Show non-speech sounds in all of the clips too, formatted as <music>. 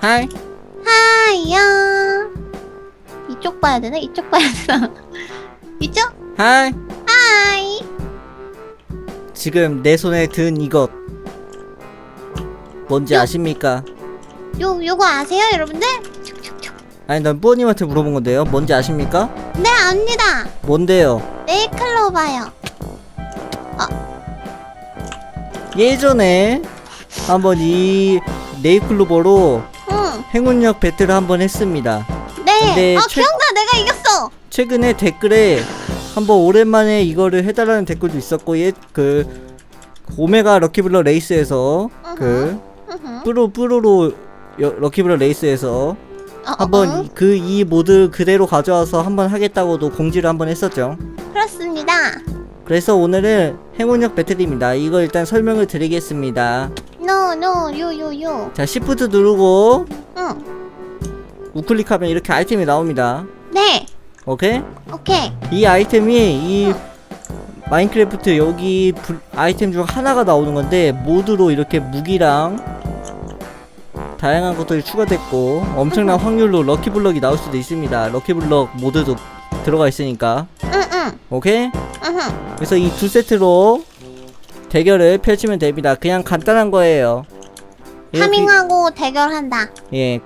하이 하이야. 이쪽 봐야 되나? 이쪽 봐야 되나? 이쪽? 하이 하이. 지금 내 손에 든 이것 뭔지 요. 아십니까? 요 요거 아세요, 여러분들? 아니 난 뿌어님한테 물어본 건데요 뭔지 아십니까? 네, 압니다. 뭔데요? 네이클로바요. 예전에 한번 이 네이클로버로 응. 행운력 배틀을 한번 했습니다 네. 근데 아, 최- 기억나. 내가 이겼어. 최근에 댓글에 한번 오랜만에 이거를 해달라는 댓글도 있었고 얘그 오메가 럭키블러 레이스에서 그 으흠. 뿌로 뿌로로 여- 럭키블러 레이스에서 어, 어, 어. 한번 그 이 모드 그대로 가져와서 한번 하겠다고도 공지를 한번 했었죠. 그렇습니다. 그래서 오늘은 행운력 배틀입니다. 이거 일단 설명을 드리겠습니다. 요, 요, 요. 자, 시프트 누르고 응. 우클릭하면 이렇게 아이템이 나옵니다. 네. 오케이? 오케이. 이 아이템이 이 마인크래프트 여기 불- 아이템 중 하나가 나오는 건데 모드로 이렇게 무기랑 다양한 것들이 추가됐고 엄청난 확률로 럭키블럭이 나올 수도 있습니다. 럭키블럭 모드도 들어가 있으니까 응, 응. 오케이? 으흠. 그래서 이 두 세트로 대결을 펼치면 됩니다. 그냥 간단한 거예요. 이렇게- 파밍하고 대결한다. 예,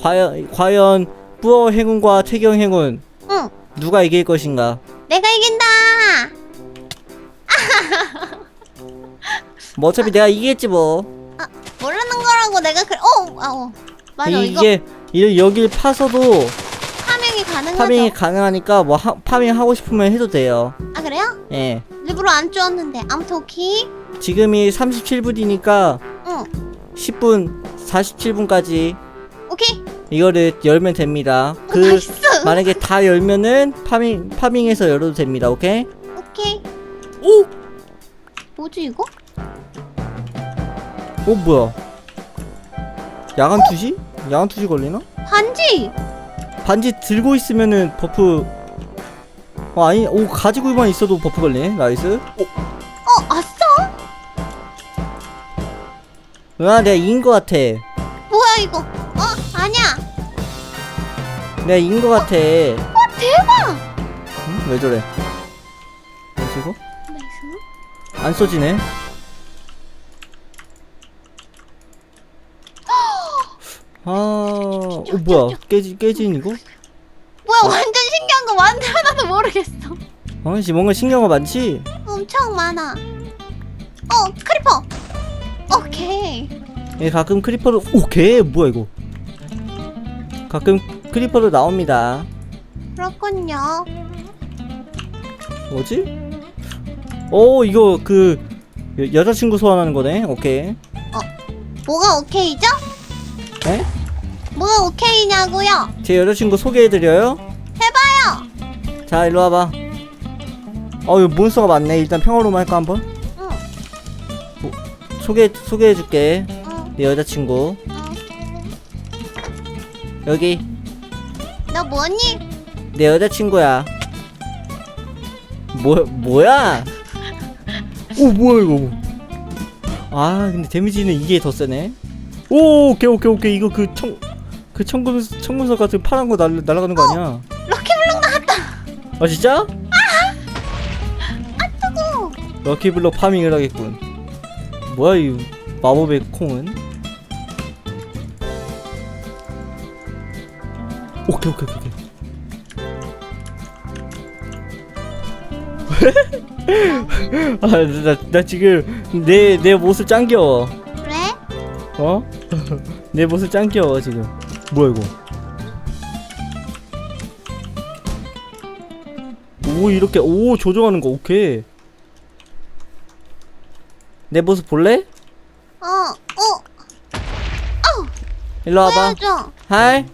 과연 과연 뿌어 행운과 태경 행운 응. 누가 이길 것인가? 내가 이긴다. 뭐 어차피 내가 이기겠지 뭐. 모르는 거라고 내가 그래. 어, 아, 어. 맞아. 이- 이거 이게 이- 여길 파서도 가능하죠. 파밍이 가능하니까 뭐 하, 파밍 하고 싶으면 해도 돼요. 아 그래요? 예. 일부러 안 주었는데. 아무튼 오케이. 지금이 37분이니까 응. 10분 47분까지 오케이. 이거를 열면 됩니다. 어, 그 나이스. <laughs> 만약에 다 열면은 파밍 파밍해서 열어도 됩니다. 오케이? 오케이. 오! 뭐지 이거? 어 뭐야? 야간 투시? 야간 투시 걸리나? 반지. 반지 들고 있으면은 버프 어 아니 오 가지고만 있어도 버프 걸리네 나이스 어, 아싸. 아 내가 이긴 거 같아 뭐야 이거? 어, 아니야. 내가 이긴 거 같아 어, 대박. 응? 왜 저래 이거? 나이스. 안 써지네 아, 어 뭐야 깨지 깨진 이거? 뭐야 완전 신기한 거 많은데 <laughs> 하나도 모르겠어. 아씨 뭔가 신경가 많지? 엄청 많아. 어, 크리퍼. 오케이. 예 가끔 크리퍼로 오케이 뭐야 이거 가끔 크리퍼로 나옵니다 그렇군요. 뭐지? 오 이거 그 여, 여자친구 소환하는 거네 오케이 뭐가 오케이죠? 에? 뭐가 오케이냐고요? 제 여자친구 소개해드려요? 해봐요. 자 일로 와봐 어 이거 몬스터가 많네 일단 평화로만 할까 한번? 응, 소개 소개해줄게 응, 내 여자친구 응. 여기 너 뭐니? 내 여자친구야 뭐 뭐야 오 뭐야 이거 아 근데 데미지는 이게 더 세네 오 오케이 오케이 오케이 이거 그 청 그 청금 청금석 같은 파란 거 날, 날아가는 거 아니야 럭키블럭 나왔다. 아 진짜 뜨거. 럭키블럭 파밍을 하겠군 뭐야 이 마법의 콩은 오케이 오케이 오케이 <laughs> 아, 나, 나 지금 내, 내 모습. 그래? 어? 내 모습 짱겨워, 지금. 뭐야, 이거? 오, 이렇게, 오, 조정하는 거, 오케이. 내 모습 볼래? 어, 어. 일로 와봐. 보여줘. 하이.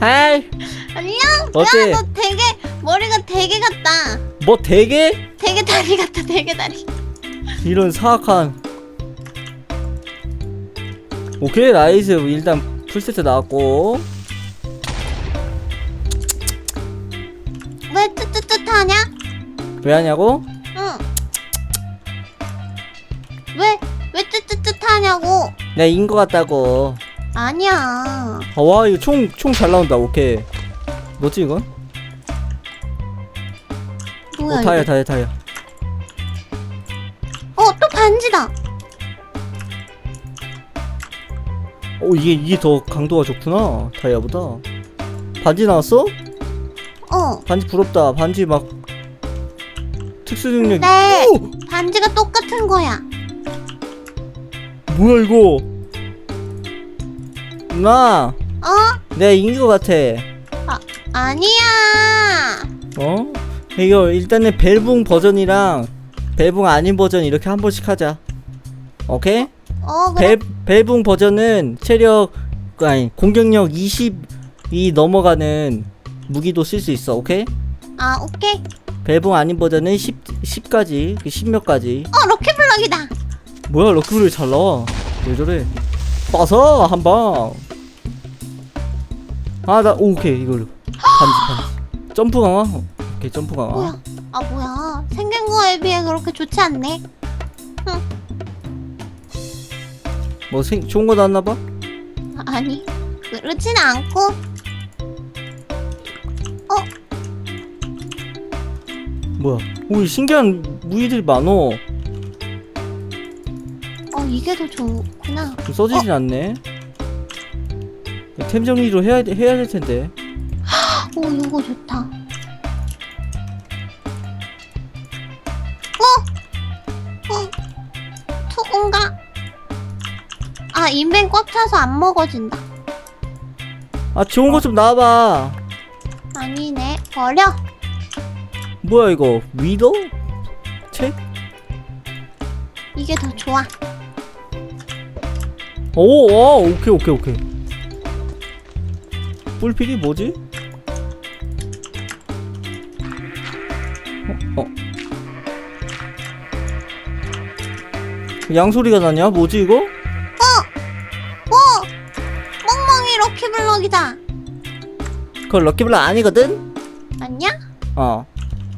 하이. 안녕. 어때? 야, 너 되게 머리가 되게 같다. 뭐, 되게? 되게 다리 같다. 되게 다리. 이런 사악한. 오케이, 나이스. 일단 풀세트 나왔고. 왜 뜨뜨뜨하냐? 왜 하냐고? 응. 왜, 왜 뜨뜨뜨하냐고? 내가 이긴 거 같다고. 아니야. 아, 와 이거 총 총 잘 나온다 오케이 뭐지 이건? 뭐야 어 이거? 다이아 다이아 다이아 어, 오 이게 이게 더 강도가 좋구나 다이아보다 반지 나왔어? 어. 반지 부럽다 반지 막 특수 능력 네. 오! 반지가 똑같은 거야. 뭐야 이거 누나 어? 내가 이긴 것 같아 아니야. 어? 이거 일단은 벨붕 버전이랑 벨붕 아닌 버전 이렇게 한 번씩 하자 오케이? 어, 그래. 벨, 벨붕 버전은 체력 아니 공격력 20이 넘어가는 무기도 쓸 수 있어 오케이? 아, 오케이. 벨붕 아닌 버전은 10, 10까지 10몇 가지 어, 럭키블럭이다. 뭐야 럭키블이 잘 나와 왜 저래 빠서 한방 아 나 오케이 이걸로 반지 반지 점프 강화 어, 오케이 점프 강화 뭐야? 아, 뭐야. 생긴 거에 비해 그렇게 좋지 않네. 뭐 생, 좋은 거 나왔나 봐? 아, 아니. 그렇진 않고. 뭐야 오 신기한 무기들이 많어 어, 이게 더 좋구나. 좀 써지진 않네 템 정리도 해야, 돼- 해야 될 텐데 오, 이거 좋다. 아, 인벤 꽉 차서 안 먹어진다. 아 좋은 거 좀 나와봐 아니네. 버려. 뭐야 이거 위도? 책? 이게 더 좋아. 오, 와, 오케이, 오케이, 오케이. 뿔필이 뭐지? 어, 어. 양소리가 나냐? 뭐지 이거? 그거 럭키블럭 아니거든? 맞냐? 어.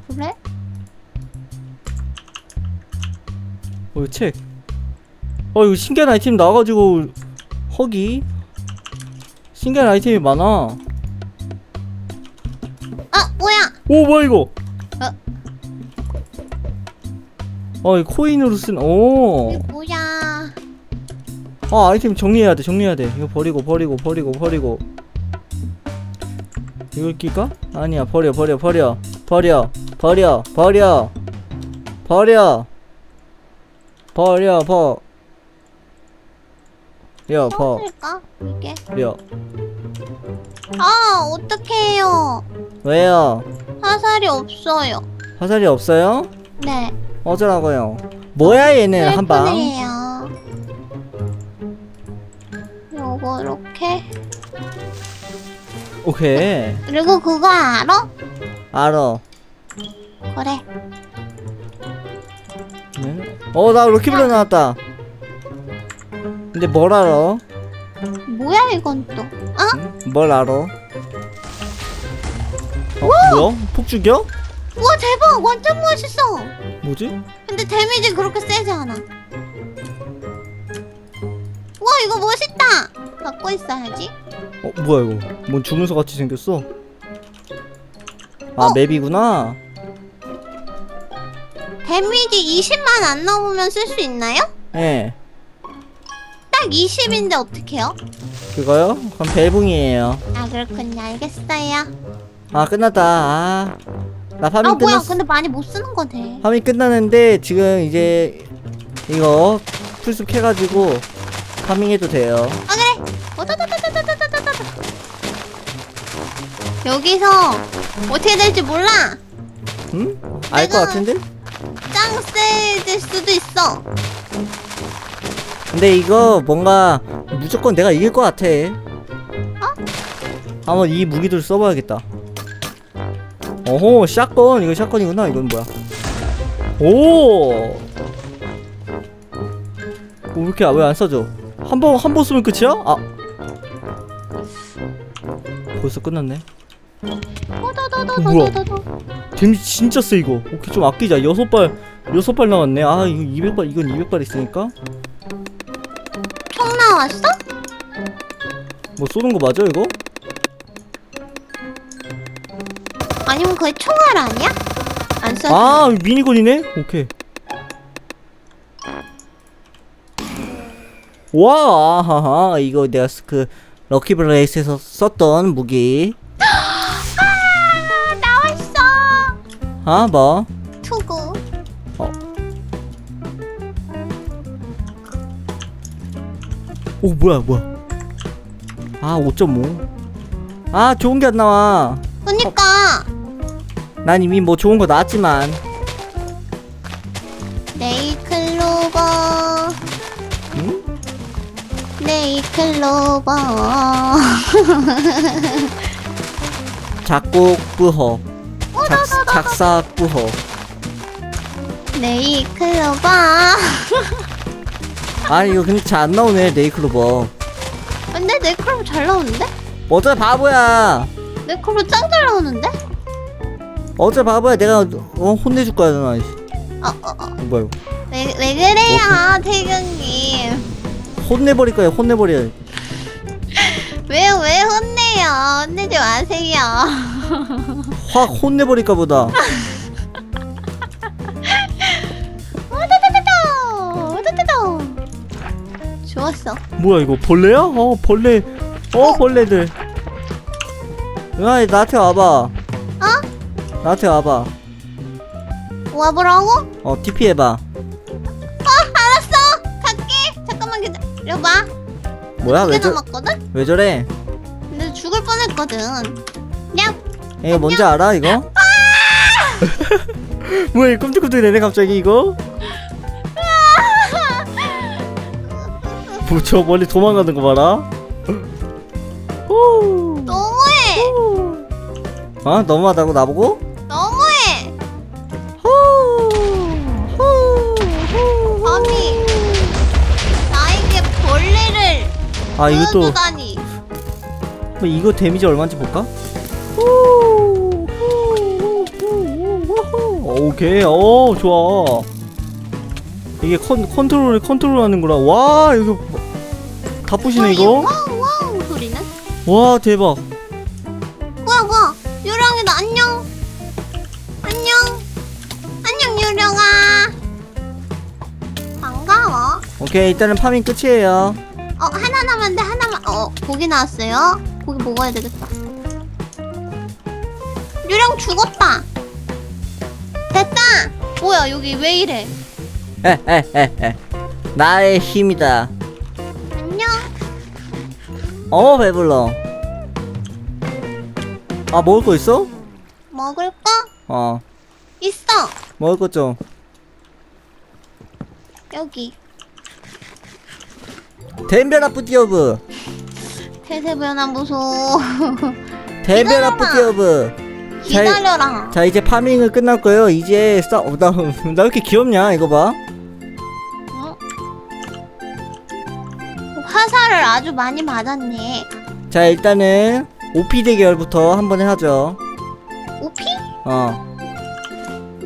그래? 어, 이거 책. 어, 이거 신기한 아이템 나와가지고 허기. 신기한 아이템이 많아. 아, 뭐야? 오, 뭐야 이거? 어, 이 코인으로 쓴. 오. 이게 뭐야? 아 아이템 정리해야 돼 정리해야 돼 이거 버리고 버리고 버리고 버리고 이걸 낄까? 아니야 버려 버려 버려 버려 버려 버려 버려 버려 버 려 버 써질까? 이게? 려 아, 어떡해요. 왜요? 화살이 없어요. 화살이 없어요? 네. 어쩌라고요 뭐야 얘는 한 방 슬프네요. 요거 이렇게. 오케이 그리고 그거 알아? 알어 그래. 네? 어 나 럭키블럭 나왔다 근데 뭘 알아? 뭐야 이건 또? 어? 응? 뭘 알아? 어? 뭐야? 폭죽이야? 우와 대박 완전 멋있어. 뭐지? 근데 데미지 그렇게 세지 않아. 우와 이거 멋있다. 갖고 있어야지. 어 뭐야 이거? 뭔 주문서 같이 생겼어? 아 어? 맵이구나. 데미지 20만 안 넘으면 쓸 수 있나요? 예 딱 20인데 어떡해요? 그거요? 그럼 벨붕이에요. 아 그렇군요. 알겠어요. 아 끝났다. 아, 나 파밍 어, 아 끝났어 근데 많이 못 쓰는 거네. 파밍 끝나는데 지금 이제 이거 풀숲 해가지고 파밍해도 돼요. 아 그래 오다다다다 여기서 어떻게 될지 몰라. 응? 알 것 내가- 같은데? 짱 세질 수도 있어. 근데 이거 뭔가 무조건 내가 이길 것 같아. 한번 이 무기들 써봐야겠다. 어호, 샷건. 이거 샷건이구나. 이건 뭐야? 오! 오, 왜 이렇게 왜 안 써져? 한 번, 한 번 쓰면 끝이야? 아. 벌써 끝났네. 오다다다다다다. 데미지 진짜 세, 이거. 오케이, 좀 아끼자. 여섯 발, 여섯 발 나왔네. 아, 이거 200발, 이건 200발 있으니까. 총 나왔어? 뭐 쏘는 거 맞아 이거? 아니면 그게 총알 아니야? 안 써? 아 미니건이네? 오케이 와 아하하 이거 내가 쓰- 그 럭키블레이스에서 썼던 무기 아 뭐? 투구. 오 뭐야 뭐야 아 5.5. 아 좋은 게 안 나와 그니까 난 이미 뭐 좋은 거 나왔지만 네이클로버. 응? 네이클로버. <laughs> 작곡 부허 작, 작사 부허 네이클로버. 아 이거 근데 잘 안 나오네 네이클로버 근데 네이클로버 잘 나오는데? 어째 바보야 네이클로버 짱 잘 나오는데? 어째 바보야 내가 어, 혼내줄 거야 나 어, 어, 어. 뭐야 이거 왜, 왜 그래요, 태경님? 혼내버릴 거야 혼내버려 <laughs> 왜, 왜 혼내 확 혼내버릴까 보다! <laughs> 좋았어. 뭐야 이거 벌레야? 어 벌레 어 벌레들 야 나한테 와봐 어? 나한테 와봐 와보라고? 어 TP 해봐 어, 알았어! 갈게! 잠깐만 기다려봐. 뭐야 두개 왜, 저, 남았거든? 왜 저래 근데 죽을 뻔했거든. 야, 이거 뭔지 알아 이거? <laughs> 뭐야 이거 내네 갑자기 이거? <laughs> 뭐 저 멀리 도망가는 거 봐라 후. 너무해! 어? 너무하다고 나보고? 너무해! 아니, 나에게 벌레를 아 이거 또 보여주다니. 뭐 이거 데미지 얼마인지 볼까? 오케이 오 좋아 이게 컨, 컨트롤 컨트롤 하는구나 와 이거 다 부시네 이거 와우, 와우 소리는? 와 대박 뭐야, 뭐야. 유령이다, 안녕. 안녕. 안녕, 유령아. 반가워. 오케이 일단은 파밍 끝이에요 어, 하나 남았는데, 하나만. 어, 고기 나왔어요. 고기 먹어야 되겠다. 유령 죽었다. 됐다. 뭐야, 여기 왜 이래? 나의 힘이다 안녕. 어 배불러 아 먹을 거 있어? 먹을 거? 어 있어. 먹을 거 좀 여기. 덴베라 태세변환 보소. 덴베라 기다려라. 뿌띠오브 자, 기다려라. 자 이제 파밍은 거예요 이제 싸.. 어, 나, <laughs> 나 왜 이렇게 귀엽냐 이거 봐 어? 화살을 아주 많이 맞았네. 자 일단은 OP 대결부터 한번 하죠 오피? 어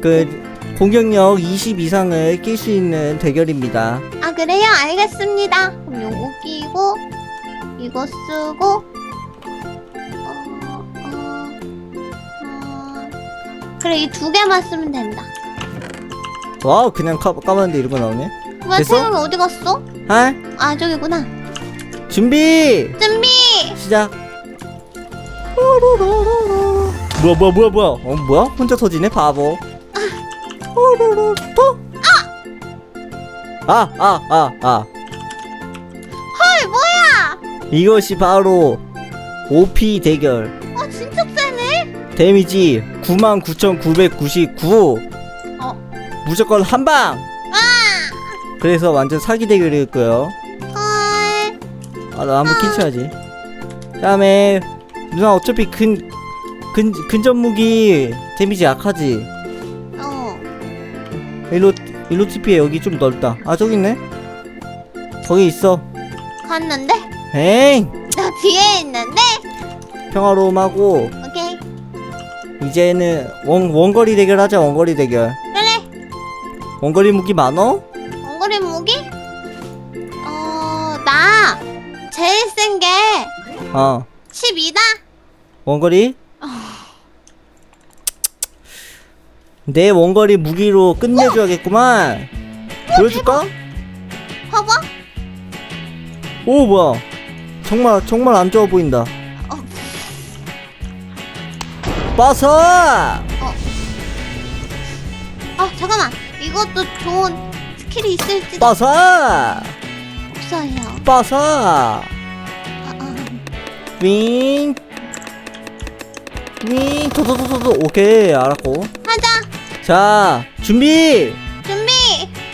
그 공격력 20 이상을 낄 수 있는 대결입니다 아 그래요? 알겠습니다. 그럼 요거 끼고 이거 쓰고 그래 이 두 개만 쓰면 된다. 와우 그냥 까, 까봤는데 이런 거 나오네 뭐야 됐어? 태영이 어디 갔어? 하아 저기구나. 준비 준비. 시작 뭐야 뭐야 뭐야 뭐야 어 뭐야 혼자 터지네 바보 아아 아 아 헐 뭐야? 이것이 바로 OP 대결 어 진짜. 데미지 99,999 어. 무조건 한방 아. 그래서 완전 사기 대결일 거예요 헐. 아 나 한번 끼쳐야지 다음에 누나 어차피 근, 근, 근접 무기 데미지 약하지 어. 일로 일로 TP에 여기 좀 넓다 아 저기 있네 거기 있어 갔는데? 에잉 나 뒤에 있는데? 평화로움하고 이. 이제는 원, 원거리 대결 하자 원거리 대결 그래. 원거리 무기 많어? 엉거리 무기? 어, 나 제일 센 게 어 12다. 원거리 내 원거리 무기로 끝내줘야겠구만 보여줄까? 봐봐. 오 뭐야 정말 정말 안 좋아 보인다 어. 빠서 아 잠깐만. 이것도 좋은 스킬이 있을지 빠서 없어요. 빠서 아, 아. 윙 윙, 도도도도도 오케이 알았고 하자. 자 준비 준비.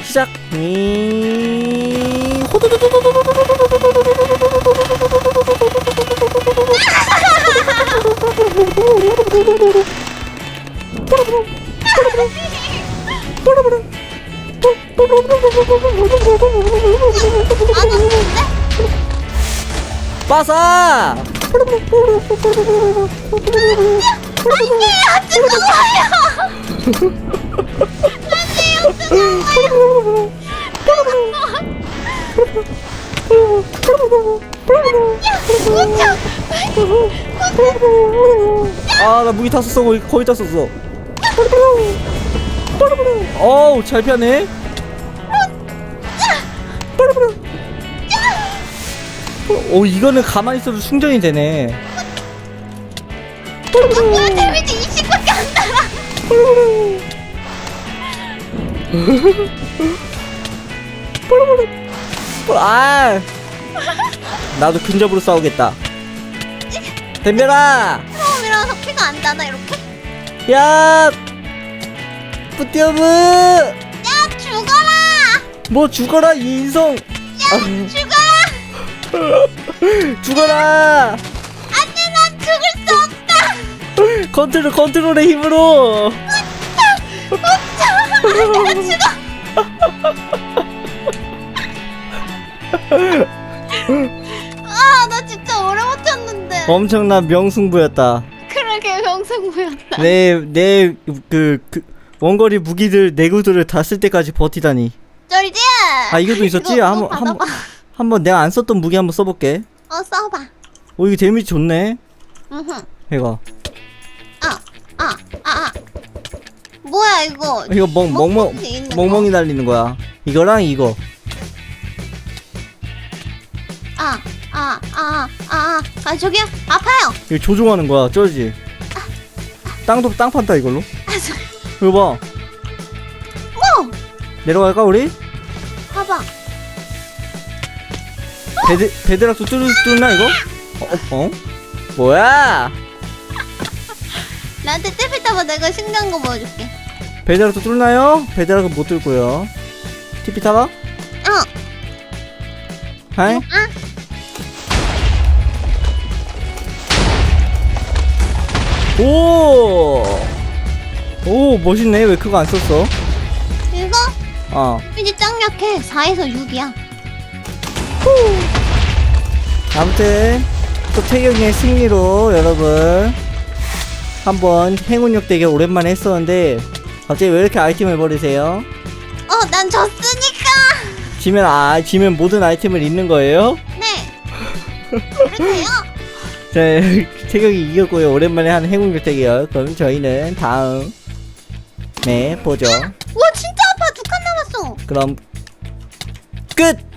시작 윙 안 오는데? 빠사 안돼. 아 뜨거워요. 아 나 무기 다 썼어. 거의, 거의 다 썼어. 어우 잘 피하네. 오 이거는 가만히 있어도 충전이 되네. 아 뭐야 데미지 20밖에 안 나가. 아! 나도 근접으로 싸우겠다. 덤벼라 처음이라서 피가 안 나나 이렇게? 야 뿌띠어브 야 죽어라. 뭐 죽어라 이 인성 죽어라. <laughs> 죽어라 안돼 난 죽을 수 없다. 컨트롤 컨트롤의 힘으로 내가 죽어. 아, 나 진짜 오래 버텼는데. 엄청난 명승부였다 그러게 명승부였다. 내내그 그 원거리 무기들 내구도를 다쓸 때까지 버티다니 쩔지? 아 이것도 있었지 이거 한번 받아봐. 한번 한번 내가 안 썼던 무기 한번 써볼게 어, 써봐. 오 이거 데미지 좋네 으흠. 이거 아, 아, 아, 아. 뭐야 이거? 이거 멍 멍멍 있는 거? 멍멍이 날리는 거야 이거랑 이거 아, 아, 아, 아, 아, 아, 저기요. 아파요. 이거 조종하는 거야 쩔지 땅도 땅 판다 이걸로? 아, 저, 이거 봐. 어, 내려갈까 우리? 봐봐. 베드 베드락도 뚫 뚫나 이거? 어, 어? 뭐야? 나한테 떼비 따봐 내가 신기한 거 보여줄게. 베드락도 뚫나요? 베드락은 못 뚫고요. TP 타봐. 어, 하이. 아, 오! 오, 멋있네. 왜 그거 안 썼어? 이거 어. 이제 짱 약해. 4에서 6이야. 아무튼, 또 태경의 승리로 여러분, 한번 행운력 대결 오랜만에 했었는데, 갑자기 왜 이렇게 아이템을 버리세요? 어, 난 졌으니까. 지면, 아, 지면 모든 아이템을 잃는 거예요? 네. 그러세요? 자, <laughs> 태경이 이겼고요. 오랜만에 하는 행운력 대결. 그럼 저희는 다음, 네, 보죠. 와 진짜 아파 두 칸 남았어. 그럼, 끝!